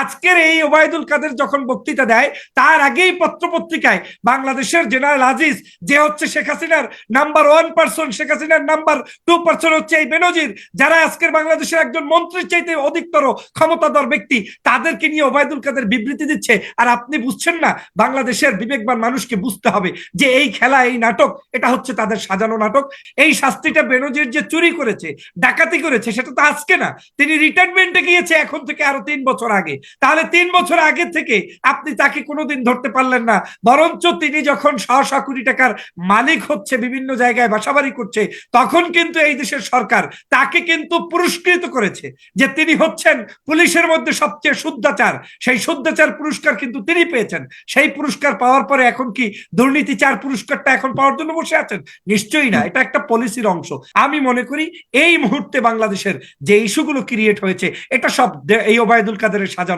আজকের এই ওবায়দুল কাদের যখন বক্তৃতা দেয়, তার আগেই পত্রপত্রিকায় বাংলাদেশের জেনারেল আজিজ, যে হচ্ছে শেখ হাসিনার নাম্বার ওয়ান পার্সন, শেখ হাসিনার নাম্বার টু পার্সন হচ্ছে এই বেনজির, যারা আজকের বাংলাদেশের একজন মন্ত্রীর চাইতে অধিকতর ক্ষমতাধর ব্যক্তি, তাদেরকে নিয়ে ওবায়দুল কাদের বিবৃতি দিচ্ছে। আর আপনি বুঝছেন না, বাংলাদেশের বিবেকবান মানুষকে বুঝতে হবে যে এই খেলা, এই নাটক, এটা হচ্ছে তাদের সাজানো নাটক। এই শাস্তিটা বেনজির যে চুরি করেছে, ডাকাতি করেছে, সেটা তো আজকে না, তিনি রিটায়ারমেন্টে গিয়েছে এখন থেকে আরও তিন বছর আগে। তাহলে তিন বছর আগে থেকে আপনি তাকে কোনোদিন ধরতে পারলেন না। বরঞ্চ তিনি যখন শ কোটি টাকার মালিক হচ্ছে, বিভিন্ন জায়গায় বাসাবাড়ি করছে, তখন কিন্তু এই দেশের সরকার তাকে কিন্তু পুরস্কৃত করেছে যে তিনি হচ্ছেন পুলিশের মধ্যে সবচেয়ে শুদ্ধাচার। সেই শুদ্ধাচার পুরস্কার কিন্তু তিনি পেয়েছেন। সেই পুরস্কার পাওয়ার পরে এখন কি দুর্নীতি চার পুরস্কারটা এখন পাওয়ার জন্য বসে আছেন? নিশ্চয়ই না, এটা একটা পলিসির অংশ। আমি মনে করি এই মুহূর্তে বাংলাদেশের যে ইস্যুগুলো ক্রিয়েট হয়েছে, এটা সব এই ওবায়দুল কাদেরের সাজানো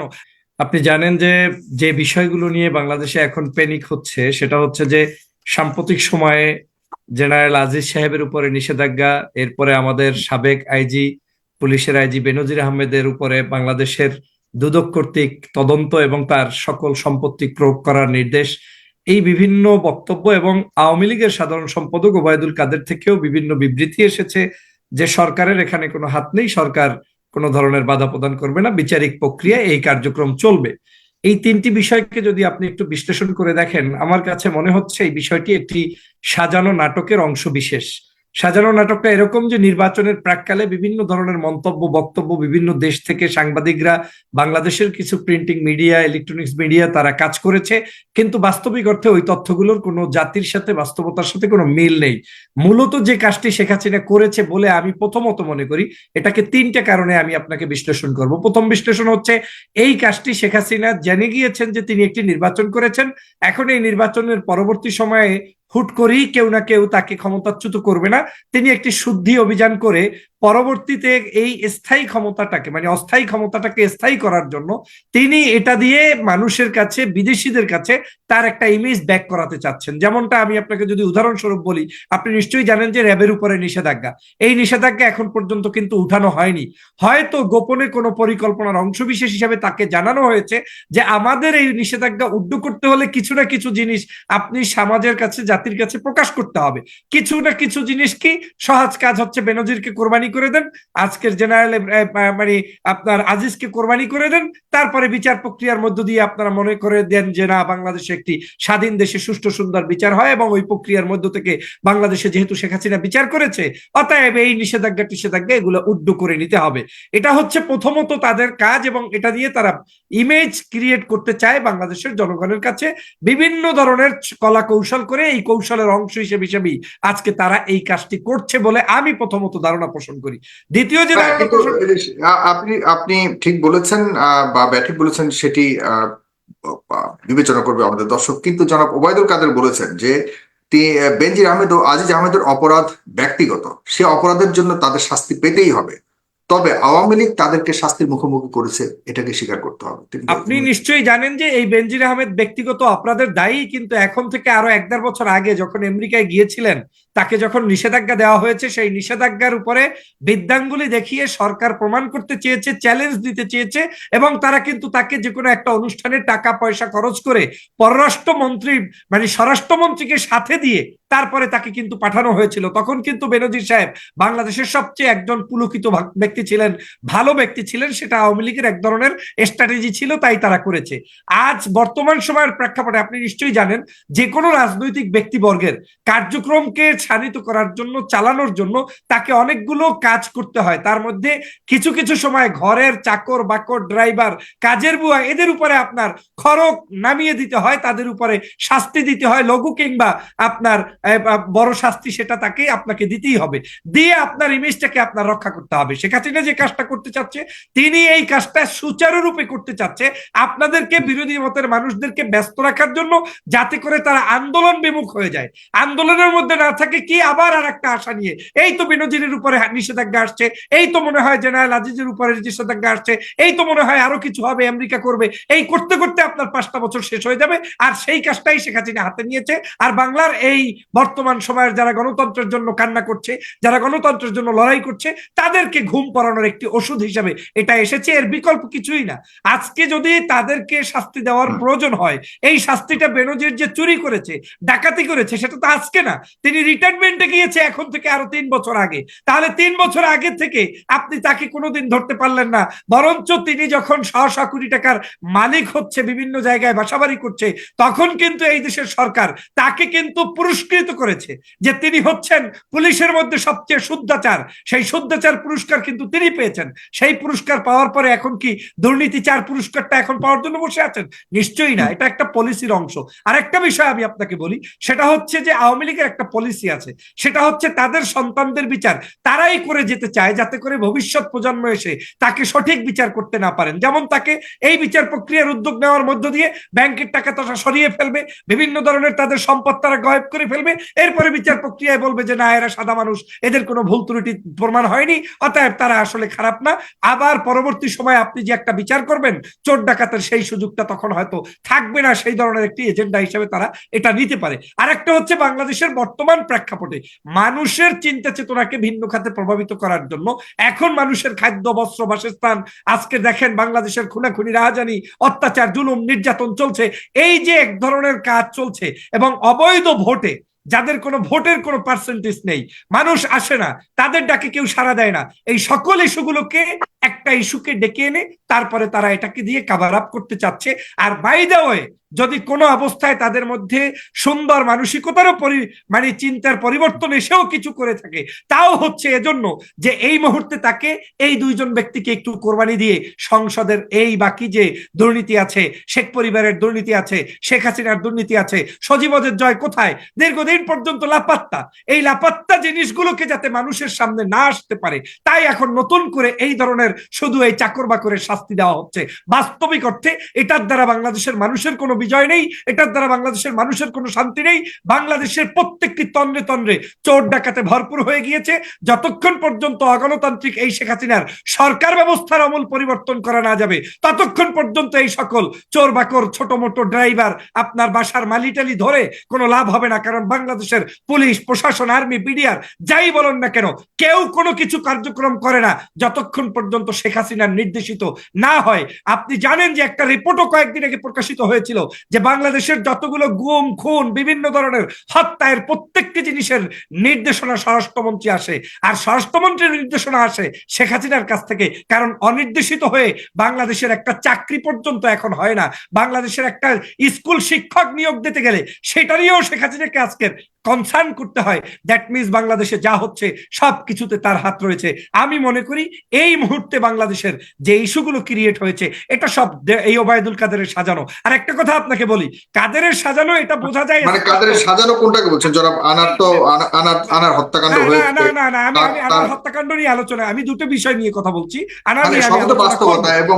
আপনি জানেন যে যে বিষয়গুলো নিয়ে বাংলাদেশে এখন প্যানিক হচ্ছে, সেটা হচ্ছে যে, সাম্প্রতিক সময়ে জেনারেল আজিজ সাহেবের উপরে নিষেধাজ্ঞা, এরপরে আমাদের সাবেক আইজি, পুলিশের আইজি বেনজির আহমেদের উপরে বাংলাদেশের দুদক কর্তৃক তদন্ত এবং তার সকল সম্পত্তি প্রয়োগ করার নির্দেশ। এই বিভিন্ন বক্তব্য এবং আওয়ামী লীগের সাধারণ সম্পাদক ওবায়দুল কাদের থেকেও বিভিন্ন বিবৃতি এসেছে যে, সরকারের এখানে কোনো হাত নেই, সরকার কোনো ধরনের বাধা প্রদান করবে না। বিচারিক প্রক্রিয়া এই কার্যক্রম চলবে। এই তিনটি বিষয়কে যদি আপনি একটু বিশ্লেষণ করে দেখেন, আমার কাছে মনে হচ্ছে এই বিষয়টি একটি সাজানো নাটকের অংশ বিশেষ। সাজানো নাটকটা এরকম যে নির্বাচনের প্রাককালে বিভিন্ন ধরনের মন্তব্য, বক্তব্য বিভিন্ন দেশ থেকে সাংবাদিকরা, বাংলাদেশের কিছু প্রিন্টিং মিডিয়া ইলেকট্রনিক্স মিডিয়া তারা কাজ করেছে। কিন্তু বাস্তবিক অর্থে ওই তথ্যগুলোর কোনো জাতির সাথে, বাস্তবতার সাথে কোনো মিল নেই। মূলত যে কাজটি শেখ হাসিনা করেছে বলে আমি প্রথমত মনে করি, এটাকে তিনটা কারণে আমি আপনাকে বিশ্লেষণ করব। প্রথম বিশ্লেষণ হচ্ছে, এই কাজটি শেখ হাসিনা জেনে গিয়েছেন যে তিনি একটি নির্বাচন করেছেন। এখন এই নির্বাচনের পরবর্তী সময়ে হুট করেই কেউ না কেউ তাকে ক্ষমতাচ্যুত করবে না। তিনি একটি শুদ্ধি অভিযান করে পরবর্তীতে এই স্থায়ী ক্ষমতাটাকে মানে অস্থায়ী ক্ষমতাটাকে স্থায়ী করার জন্য তিনি এটা দিয়ে মানুষের কাছে, বিদেশিদের কাছে তার একটা ইমেজ ব্যাক করাতে চাচ্ছেন। যেমনটা আমি আপনাকে যদি উদাহরণস্বরূপ বলি, আপনি নিশ্চয়ই জানেন যে র্যাবের উপরে নিষেধাজ্ঞা। এই নিষেধাজ্ঞা এখন পর্যন্ত কিন্তু উঠানো হয়নি। হয়তো গোপনে কোনো পরিকল্পনার অংশবিশেষ হিসাবে তাকে জানানো হয়েছে যে আমাদের এই নিষেধাজ্ঞা উড্ড করতে হলে কিছু না কিছু জিনিস আপনি সমাজের কাছে জাতির কাছে প্রকাশ করতে হবে। কিছু না কিছু জিনিস কি সহজ কাজ হচ্ছে বেনজিরকে কোরবানি করে দেন, আজকের জেনারেল মানে আপনার আজিজকে কোরবানি করে দেন, তারপরে বিচার প্রক্রিয়ার মধ্য দিয়ে আপনারা মনে করে দেন যে না, বাংলাদেশে একটি স্বাধীন দেশে সুষ্ঠু সুন্দর বিচার হয় এবং ওই প্রক্রিয়ার মধ্য থেকে বাংলাদেশে যেহেতু শেখ হাসিনা বিচার করেছে, অতএব এই নিষেধাজ্ঞা টিষেধাজ্ঞা এগুলো উড্ডু করে নিতে হবে। এটা হচ্ছে প্রথমত তাদের কাজ এবং এটা দিয়ে তারা ইমেজ ক্রিয়েট করতে চায় বাংলাদেশের জনগণের কাছে, বিভিন্ন ধরনের কলা কৌশল করে এই কৌশলের অংশ হিসেবে হিসেবেই আজকে তারা এই কাজটি করছে বলে আমি প্রথমত ধারণা পোষণ করি। দ্বিতীয় যে আ- আপনি আপনি ঠিক বলেছেন আহ, বা ব্যাঠিক বলেছেন সেটি বিবেচনা করবে আমাদের দর্শক। কিন্তু জনাব ওবায়দুল কাদের বলেছেন যে বেনজির আহমেদ ও আজিজ আহমেদের অপরাধ ব্যক্তিগত। সে অপরাধের জন্য তাদের শাস্তি পেতেই হবে। তবে আওয়ামী লীগ তাদেরকে শাস্তির মুখোমুখি করেছে এটাকে স্বীকার করতে হবে। আপনি নিশ্চয়ই জানেন যে এই বেনজির আহমেদ ব্যক্তিগত অপরাধের দায়ী কিন্তু এখন থেকে আরও এক দেড় বছর আগে যখন আমেরিকায় গিয়েছিলেন তাকে যখন নিষেধাজ্ঞা দেওয়া হয়েছে সেই নিষেধাজ্ঞার উপরে বিদ্যাঙ্গুলি দেখিয়ে সরকার প্রমাণ করতে চেয়েছে চ্যালেঞ্জ দিতে চেয়েছে এবং তারা কিন্তু তাকে যে কোনো একটা অনুষ্ঠানে টাকা পয়সা খরচ করে পররাষ্ট্রমন্ত্রী মানে স্বরাষ্ট্রমন্ত্রীকে সাথে দিয়ে তারপরে তাকে কিন্তু পাঠানো হয়েছিল। তখন কিন্তু বেনজির সাহেব বাংলাদেশের সবচেয়ে একজন পুলকিত ভাগ- ব্যক্তি ছিলেন, ভালো ব্যক্তি ছিলেন, সেটা আওয়ামী লীগের এক ধরনের স্ট্র্যাটেজি ছিল, তাই তারা করেছে। আজ বর্তমান সময়ের প্রেক্ষাপটে আপনি নিশ্চয়ই জানেন যে কোনো রাজনৈতিক ব্যক্তিবর্গের কার্যক্রমকে শানিত করার জন্য, চালানোর জন্য তাকে অনেকগুলো কাজ করতে হয়। তার মধ্যে কিছু কিছু সময় ঘরের চাকর, বাকর, ড্রাইভার, কাজের বুয়া, এদের উপরে আপনার খরক নামিয়ে দিতে হয়, তাদের উপরে শাস্তি দিতে হয়, লঘু কিংবা আপনার বড় শাস্তি সেটা তাকে আপনাকে দিতেই হবে। দিয়ে আপনার ইমেজটাকে আপনার রক্ষা করতে হবে। শেখ হাসিনা যে কাজটা করতে চাচ্ছে, তিনি এই কাজটা সুচারুরূপে করতে চাচ্ছে। আপনাদেরকে বিরোধী মতের মানুষদেরকে ব্যস্ত রাখার জন্য যাতে করে তারা আন্দোলন বিমুখ হয়ে যায়। আন্দোলনের মধ্যে না থাকে কি আবার আর একটা আশা নিয়ে। এই তো বিনোজিনের উপরে নিষেধাজ্ঞা আসছে, এই তো মনে হয় জেনারেল আজিজের উপরে নিষেধাজ্ঞা আসছে, এই তো মনে হয় আরও কিছু হবে, আমেরিকা করবে। এই করতে করতে আপনার পাঁচটা বছর শেষ হয়ে যাবে, আর সেই কাজটাই শেখ হাসিনা হাতে নিয়েছে। আর বাংলার এই বর্তমান সময়ের যারা গণতন্ত্রের জন্য কান্না করছে, যারা গণতন্ত্রের জন্য লড়াই করছে, তাদেরকে ঘুম পড়ানোর একটি ওষুধ হিসাবে এটা এসেছে এর বিকল্প কিছুই না। আজকে যদি তাদেরকে শাস্তি দেওয়ার প্রয়োজন হয় এই শাস্তিটা বেনজির যে চুরি করেছে ডাকাতি করেছে সেটা তো আজকে না। তিনি রিটায়ারমেন্টে গিয়েছে এখন থেকে আরও তিন বছর আগে। তাহলে তিন বছর আগে থেকে আপনি তাকে কোনোদিন ধরতে পারলেন না। বরঞ্চ তিনি যখন শ শ কোটি টাকার মালিক হচ্ছে বিভিন্ন জায়গায় বাসাবাড়ি করছে তখন কিন্তু এই দেশের সরকার তাকে কিন্তু পুরস্কৃত করেছে যে তিনি হচ্ছেন পুলিশের মধ্যে সবচেয়ে শুদ্ধাচার। সেই শুদ্ধাচার পুরস্কার কিন্তু তিনি পেয়েছেন। সেই পুরস্কার পাওয়ার পরে এখন কি দুর্নীতি চার পুরস্কারটা এখন পাওয়ার জন্য বসে আছেন? নিশ্চয়ই না, এটা একটা পলিসির অংশ। আর একটা বিষয় আমি আপনাকে বলি, সেটা হচ্ছে যে আওয়ামী লীগের একটা পলিসি আছে। সেটা হচ্ছে তাদের সন্তানদের বিচার। তারাই করে যেতে চায় যাতে করে ভবিষ্যৎ প্রজন্ম এসে তাকে সঠিক বিচার করতে না পারেন। যেমন তাকে এই বিচার প্রক্রিয়ার উদ্যোগ নেওয়ার মধ্য দিয়ে ব্যাংকের টাকা তারা সরিয়ে ফেলবে, বিভিন্ন ধরনের তাদের সম্পদ তারা গায়েব করে ফেলবে। এরপরে বিচার প্রক্রিয়ায় বলবে যে না, এরা সাদা মানুষ, এদের কোনো ভুল ত্রুটি প্রমাণ হয়নি, অতএব তারা আসলে খারাপ না। আবার পরবর্তী সময় আপনি যে একটা বিচার করবেন, চোর ডাকাতের সেই সুযোগটা তখন হয়তো থাকবে না, সেই ধরনের একটি এজেন্ডা হিসেবে তারা এটা নিতে পারে। আর একটা হচ্ছে বাংলাদেশের বর্তমান প্রেক্ষাপটে মানুষের চিন্তা চেতনাকে ভিন্ন খাতে প্রভাবিত করার জন্য এখন মানুষের খাদ্য, বস্ত্র, বাসস্থান, আজকে দেখেন বাংলাদেশের খুনাখুনি, রাহাজানি, অত্যাচার, জুলুম, নির্যাতন চলছে। এই যে এক ধরনের কাজ চলছে এবং অবৈধ ভোটে যাদের কোনো ভোটের কোনো পার্সেন্টেজ নেই। মানুষ আসে না, তাদের ডাকে কেউ সাড়া দেয় না। এই সকল ইস্যুগুলোকে একটা ইস্যুকে ডেকে এনে তারপরে তারা এটাকে দিয়ে কাভার আপ করতে চাচ্ছে। আর বাই দা ওয়ে যদি কোনো অবস্থায় তাদের মধ্যে সুন্দর মানসিকতারও পরি মানে চিন্তার পরিবর্তন এসেও কিছু করে থাকে, তাও হচ্ছে এজন্য যে এই মুহূর্তে তাকে এই দুইজন ব্যক্তিকে একটু কোরবানি দিয়ে সংসদের এই বাকি যে দুর্নীতি আছে, শেখ পরিবারের দুর্নীতি আছে, শেখ হাসিনার দুর্নীতি আছে সজীবদের জয় কোথায়? দীর্ঘদিন পর্যন্ত লাপাত্তা। এই লাপাত্তা জিনিসগুলোকে যাতে মানুষের সামনে না আসতে পারে, তাই এখন নতুন করে এই ধরনের শুধু এই চাকর বাকরের শাস্তি দেওয়া হচ্ছে। বাস্তবিক অর্থে এটার দ্বারা বাংলাদেশের মানুষের কোনো বিজয় নেই, এটার দ্বারা বাংলাদেশের মানুষের কোনো শান্তি নেই। বাংলাদেশের প্রত্যেকটি তন্দ্রে তন্দ্রে চোর ডাকাতে ভরপুর হয়ে গিয়েছে। যতক্ষণ পর্যন্ত অগণতান্ত্রিক এই শেখ হাসিনার সরকার ব্যবস্থার আমূল পরিবর্তন করা না যাবে, ততক্ষণ পর্যন্ত এই সকল চোর বাকর, ছোট মোটো ড্রাইভার আপনার বাসার মালিটালি ধরে কোনো লাভ হবে না। কারণ বাংলাদেশের পুলিশ, প্রশাসন, আর্মি, বিডিআর যাই বলেন না কেন, কেউ কোনো কিছু কার্যক্রম করে না। যতক্ষণ পর্যন্ত শেখ হাসিনার নির্দেশিত না হয়, আপনি জানেন যে একটা রিপোর্টও কয়েকদিন আগে প্রকাশিত হয়েছিল যে বাংলাদেশের যতগুলো গুম, খুন, বিভিন্ন ধরনের হত্যায়ের প্রত্যেকটি জিনিসের নির্দেশনা স্বরাষ্ট্রমন্ত্রী আসে। আর স্বরাষ্ট্রমন্ত্রীর নির্দেশনা আসে শেখ হাসিনার কাছ থেকে, কারণ অনির্দেশিত হয়ে বাংলাদেশের একটা চাকরি পর্যন্ত এখন হয় না। বাংলাদেশের একটা স্কুল শিক্ষক নিয়োগ দিতে গেলে সেটা নিয়েও শেখ হাসিনাকে আজকের কনসার্ন করতে হয়। দ্যাট মিনস বাংলাদেশে যা হচ্ছে সব কিছুতে তার হাত রয়েছে। আমি মনে করি এই মুহূর্তে বাংলাদেশের যে ইস্যুগুলো ক্রিয়েট হয়েছে এটা সব এই ওবায়দুল কাদেরের সাজানো। আর একটা কথা আপনাকে বলি কাদেরের সাজানো এটা বোঝা যায় মানে কাদের সাজানো কোনটাকে বলছেন? জনাব আনার তো আনা- আনার আনার হত্যাকাণ্ড হয়েছে না না না আমি আমি আনার তার- হত্যাকাণ্ড নিয়ে আলোচনা আমি দুটো বিষয় নিয়ে কথা বলছি। আনার মানে নিয়ে আমি বাস্তবতা এবং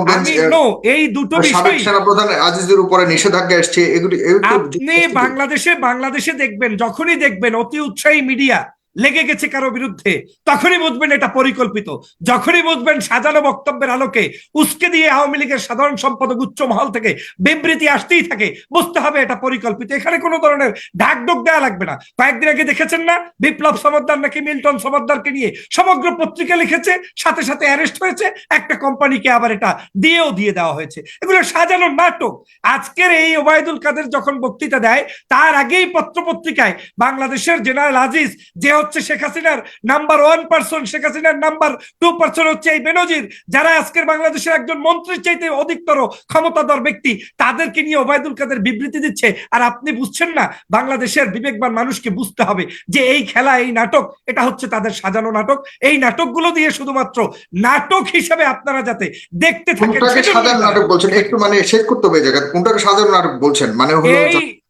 এই দুটো বিষয় সেনাপ্রধান আজিজের উপরে নিষেধাজ্ঞা এসছে এগুলি আপনি বাংলাদেশে বাংলাদেশে দেখবেন যখনই দেখবেন অতি উৎসাহী মিডিয়া লেগে গেছে কারও বিরুদ্ধে, তখনই বুঝবেন এটা পরিকল্পিত। যখনই বুঝবেন সাজানো বক্তব্যের আলোকে উস্কে দিয়ে আওয়ামী লীগের সাধারণ সম্পাদক উচ্চ মহল থেকে বিবৃতি আসতেই থাকে, বুঝতে হবে এটা পরিকল্পিত। এখানে কোনো ধরনের ঢাকঢোক দেওয়া লাগবে না। কয়েকদিন আগে দেখেছেন না? বিপ্লব সমদ্দার নাকি মিল্টন সমদ্দারকে নিয়ে সমগ্র পত্রিকা লিখেছে, সাথে সাথে অ্যারেস্ট হয়েছে, একটা কোম্পানিকে আবার এটা দিয়েও দিয়ে দেওয়া হয়েছে। এগুলো সাজানো নাটক। আজকের এই ওবায়দুল কাদের যখন বক্তৃতা দেয়, তার আগেই পত্রপত্রিকায় বাংলাদেশের জেনারেল আজিজ, যে হচ্ছে শেখ হাসিনার নাম্বার ওয়ান পার্সন শেখ হাসিনার নাম্বার টু পার্সন হচ্ছে এই বেনজির যারা আজকের বাংলাদেশের একজন মন্ত্রীর চাইতে অধিকতর ক্ষমতাধর ব্যক্তি তাদেরকে নিয়ে ওবায়দুল কাদের বিবৃতি দিচ্ছে। আর আপনি বুঝছেন না বাংলাদেশের বিবেকবান মানুষকে বুঝতে হবে যে এই খেলা এই নাটক এটা হচ্ছে তাদের সাজানো নাটক। এই নাটকগুলো দিয়ে শুধুমাত্র নাটক হিসেবে আপনারা যাতে দেখতে থাকেন সাজানো নাটক বলছেন? একটু মানে শেষ করতে হবে এই জায়গায়। কোনটাকে সাজানো নাটক বলছেন? মানে হলো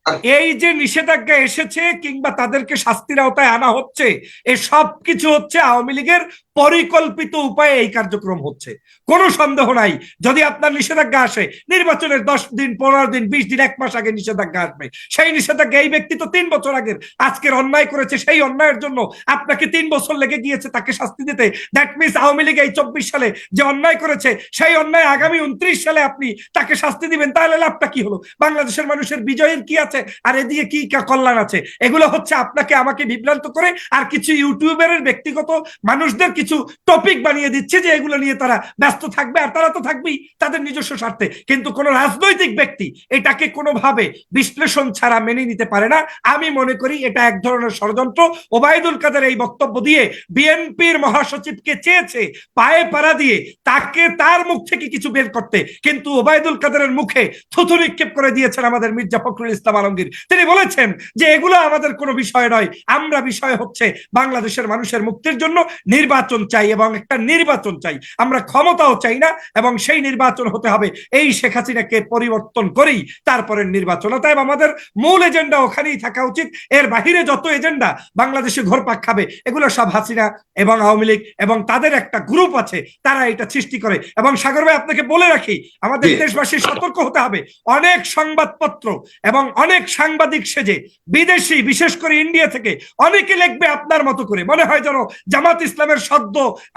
এই যে নিষেধাজ্ঞা এসেছে কিংবা তাদেরকে শাস্তির আওতায় আনা হচ্ছে, এ সব কিছু হচ্ছে আওয়ামী লীগের পরিকল্পিত উপায়ে এই কার্যক্রম হচ্ছে। কোনো সন্দেহ নাই, যদি আপনার নিষেধাজ্ঞা আসে, নির্বাচনের দশ দিন, পনেরো দিন, বিশ দিন, এক মাস আগে নিষেধাজ্ঞা আসবে। সেই নিষেধাজ্ঞা এই ব্যক্তি তো তিন বছর আগের, আজকের অন্যায় করেছে, সেই অন্যায়ের জন্য আপনাকে তিন বছর লেগে গিয়েছে তাকে শাস্তি দিতে। দ্যাট মিনস আওয়ামী লীগ এই চব্বিশ সালে যে অন্যায় করেছে, সেই অন্যায় আগামী উনত্রিশ সালে আপনি তাকে শাস্তি দিবেন, তাহলে লাভটা কি হলো? বাংলাদেশের মানুষের বিজয়ের কি আছে? আর এদিকে কি কল্যাণ আছে? এগুলো হচ্ছে আপনাকে আমাকে বিভ্রান্ত করে, আর কিছু ইউটিউবারের ব্যক্তিগত মানুষদের কিছু টপিক বানিয়ে দিচ্ছে যে এগুলো নিয়ে তারা ব্যস্ত থাকবে, আর তারা তো থাকবেই তাদের নিজস্ব স্বার্থে। কিন্তু কোন রাজনৈতিক ব্যক্তি এটাকে কোনোভাবে বিশ্লেষণ ছাড়া মেনে নিতে পারে না। আমি মনে করি এটা এক ধরনের ষড়যন্ত্র। ওবায়দুল কাদের এই বক্তব্য দিয়ে বিএনপির মহাসচিবকে চেয়েছে পায়ে পাড়া দিয়ে তাকে তার মুখ থেকে কিছু বের করতে। কিন্তু ওবায়দুল কাদেরের মুখে থুথু নিক্ষেপ করে দিয়েছেন আমাদের মির্জা ফখরুল ইসলাম আলমগীর। তিনি বলেছেন যে এগুলো আমাদের কোনো বিষয় নয়। আমরা বিষয় হচ্ছে বাংলাদেশের মানুষের মুক্তির জন্য নির্বাচন চাই এবং একটা নির্বাচন চাই। আমরা ক্ষমতাও চাই না এবং সেই নির্বাচন হতে হবে। এই শেখ হাসিনাকে পরিবর্তন করেই তারপরে নির্বাচন। অতএব আমাদের মূল এজেন্ডা ওখানেই থাকা উচিত। এর বাহিরে যত এজেন্ডা বাংলাদেশে ঘোরপাক খাবে এগুলো সব হাসিনা এবং আওয়ামী লীগ এবং তাদের একটা গ্রুপ আছে তারা এটা সৃষ্টি করে। এবং সাগর ভাই আপনাকে বলে রাখি আমাদের। দেশবাসী সতর্ক হতে হবে। অনেক সংবাদপত্র এবং অনেক সাংবাদিক সেজে বিদেশি বিশেষ করে ইন্ডিয়া থেকে অনেকে লিখবে আপনার মতো করে। মনে হয় যেন জামাত ইসলামের সদ্য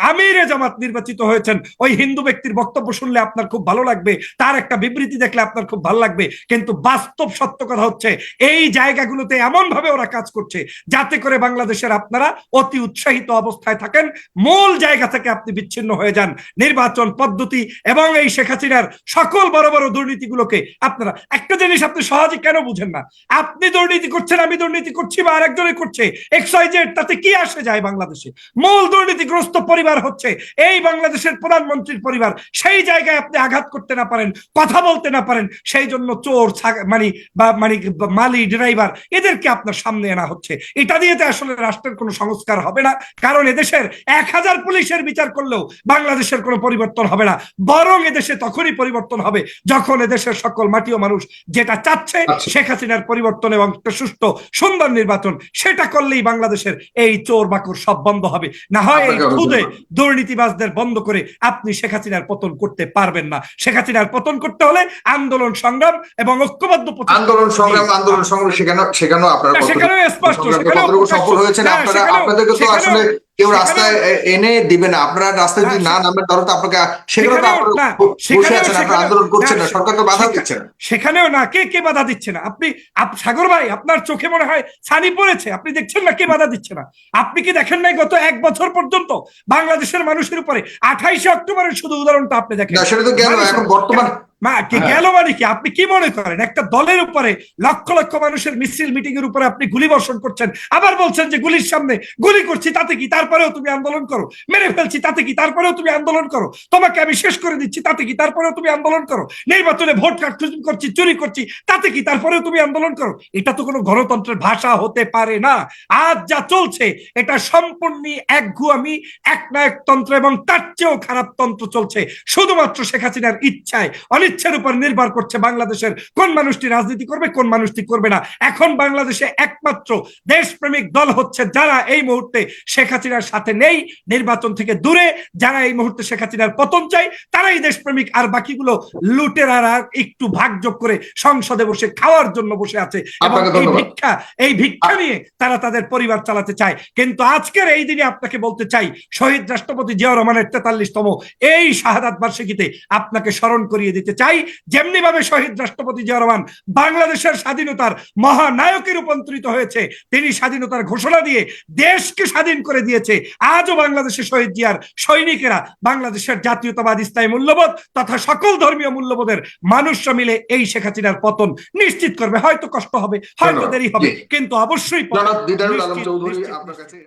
আমিরে জামাত নির্বাচিত হয়েছেন। ওই হিন্দু ব্যক্তির বক্তব্য শুনলে আপনার খুব ভালো লাগবে, তার একটা বিবৃতি দেখলে আপনার খুব ভালো লাগবে, কিন্তু বাস্তব সত্য কথা হচ্ছে, এই জায়গাগুলোতে এমন ভাবে ওরা কাজ করছে, যাতে করে বাংলাদেশের আপনারা অতি উৎসাহিত অবস্থায় থাকেন, মূল জায়গা থেকে আপনি বিচ্ছিন্ন হয়ে যান। নির্বাচন পদ্ধতি এবং এই শেখ হাসিনার সকল বড় বড় দুর্নীতিগুলোকে আপনারা, একটা জিনিস আপনি সহজে কেন বুঝেন না? আপনি দুর্নীতি করছেন, আমি দুর্নীতি করছি বা আরেকজনে করছে এক্সাইজেড তাতে কি আসে যায় বাংলাদেশে? মূল দুর্নীতিগ্রস্ত পরিবার হচ্ছে এই বাংলাদেশের প্রধানমন্ত্রীর পরিবার। সেই জায়গায় আপনি আঘাত করতে না পারেন কথা বলতে না পারেন সেই জন্য চোর মানে বা মানে মালি ড্রাইভার এদেরকে আপনার সামনে আনা হচ্ছে। এটা দিয়ে তো আসলে রাষ্ট্রের কোনো সংস্কার হবে না কারণ এদেশের এক হাজার পুলিশের বিচার করলেও বাংলাদেশের কোনো পরিবর্তন হবে না। বরং এদেশে তখনই পরিবর্তন হবে যখন এদেশের সকল মাটিও মানুষ যেটা চাচ্ছে আচ্ছা। শেখ হাসিনার পরিবর্তন এবং একটা সুষ্ঠু সুন্দর নির্বাচন সেটা করলেই বাংলাদেশের এই চোর বাকর সব বন্ধ হবে। না হয় এই খুদে দুর্নীতিবাজদের বন্ধ করে আপনি শেখ হাসিনার পতন করতে পারবেন না। শেখ হাসিনার পতন করতে হলে আন্দোলন সংগ্রাম এবং ঐক্যবদ্ধ আন্দোলন সংগ্রাম আন্দোলন সংগ্রাম সেখানে সেখানেও আপনারা সেখানেও স্পষ্ট সফল হয়েছে আপনারা আপনাদেরকে তো আসলে কেউ রাস্তায় এনে দিবে না। আপনারা রাস্তায় যদি না, নামেন তাহলে তো আপনাকে সেখানে তো আপনারা না, বসে আছেন আপনারা আন্দোলন করছেন না না, সরকার তো বাধা দিচ্ছে না সেখানেও না কে কে বাধা দিচ্ছে না? আপনি সাগর ভাই আপনার চোখে মনে হয় ছানি পড়েছে? আপনি দেখছেন না কে বাধা দিচ্ছে না? আপনি কি দেখেন নাই গত এক বছর পর্যন্ত বাংলাদেশের মানুষের উপরে আঠাইশে অক্টোবরের শুধু উদাহরণটা আপনি দেখেন? সেটা তো গেল এখন বর্তমান মা কি হ্যাঁ। গেল মানে কি? আপনি কি মনে করেন? একটা দলের উপরে লক্ষ লক্ষ মানুষের মিছিল মিটিং এর উপরে আপনি গুলি বর্ষণ করছেন। আবার বলছেন যে গুলির সামনে গুলি করছি তাতে কি? তারপরেও তুমি আন্দোলন করো। মেরে ফেলছি তাতে কি? তারপরেও তুমি আন্দোলন করো। তোমাকে আমি শেষ করে দিচ্ছি তাতে কি? তারপরেও তুমি আন্দোলন করো। নির্বাচনে ভোট করছি চুরি করছি তাতে কি? তারপরেও তুমি আন্দোলন করো। এটা তো কোনো গণতন্ত্রের ভাষা হতে পারে না। আজ যা চলছে এটা সম্পূর্ণ একগুয়ামি একনায়কতন্ত্র এবং তার চেয়েও খারাপ তন্ত্র চলছে। শুধুমাত্র শেখ হাসিনার ইচ্ছায় অনিচ্ছার উপর নির্ভর করছে বাংলাদেশের কোন মানুষটি রাজনীতি করবে কোন মানুষটি করবে না। এখন বাংলাদেশে একমাত্র দেশপ্রেমিক দল হচ্ছে যারা এই মুহূর্তে শেখ হাসিনার সাথে নেই নির্বাচন থেকে দূরে। যারা এই মুহূর্তে শেখ হাসিনার পতন চাই তারাই দেশপ্রেমিক। আর বাকিগুলো লুটেরারা একটু ভাগযোগ করে সংসদে বসে খাওয়ার জন্য বসে আছে। এবং এই ভিক্ষা এই ভিক্ষা নিয়ে তারা তাদের পরিবার চালাতে চায়। কিন্তু আজকের এই দিনে আপনাকে বলতে চাই শহীদ রাষ্ট্রপতি জিয়া রহমানের তেতাল্লিশতম এই শাহাদাত বার্ষিকীতে আপনাকে স্মরণ করিয়ে দিতে চাই যেমনি ভাবে শহীদ রাষ্ট্রপতি জিয়া রহমান বাংলাদেশের স্বাধীনতার মহানায়কে রূপান্তরিত হয়েছে তিনি স্বাধীনতার ঘোষণা দিয়ে দেশকে স্বাধীন করে দিয়েছে। আজও বাংলাদেশের শহীদ জিয়ার সৈনিকেরা বাংলাদেশের জাতীয়তাবাদ ইসলামী মূল্যবোধ তথা সকল ধর্মীয় মূল্যবোধের মানুষরা মিলে এই শেখ হাসিনার পতন নিশ্চিত করবে। হয়তো কষ্ট হবে হয়তো দেরি হবে কিন্তু অবশ্যই আপনার কাছে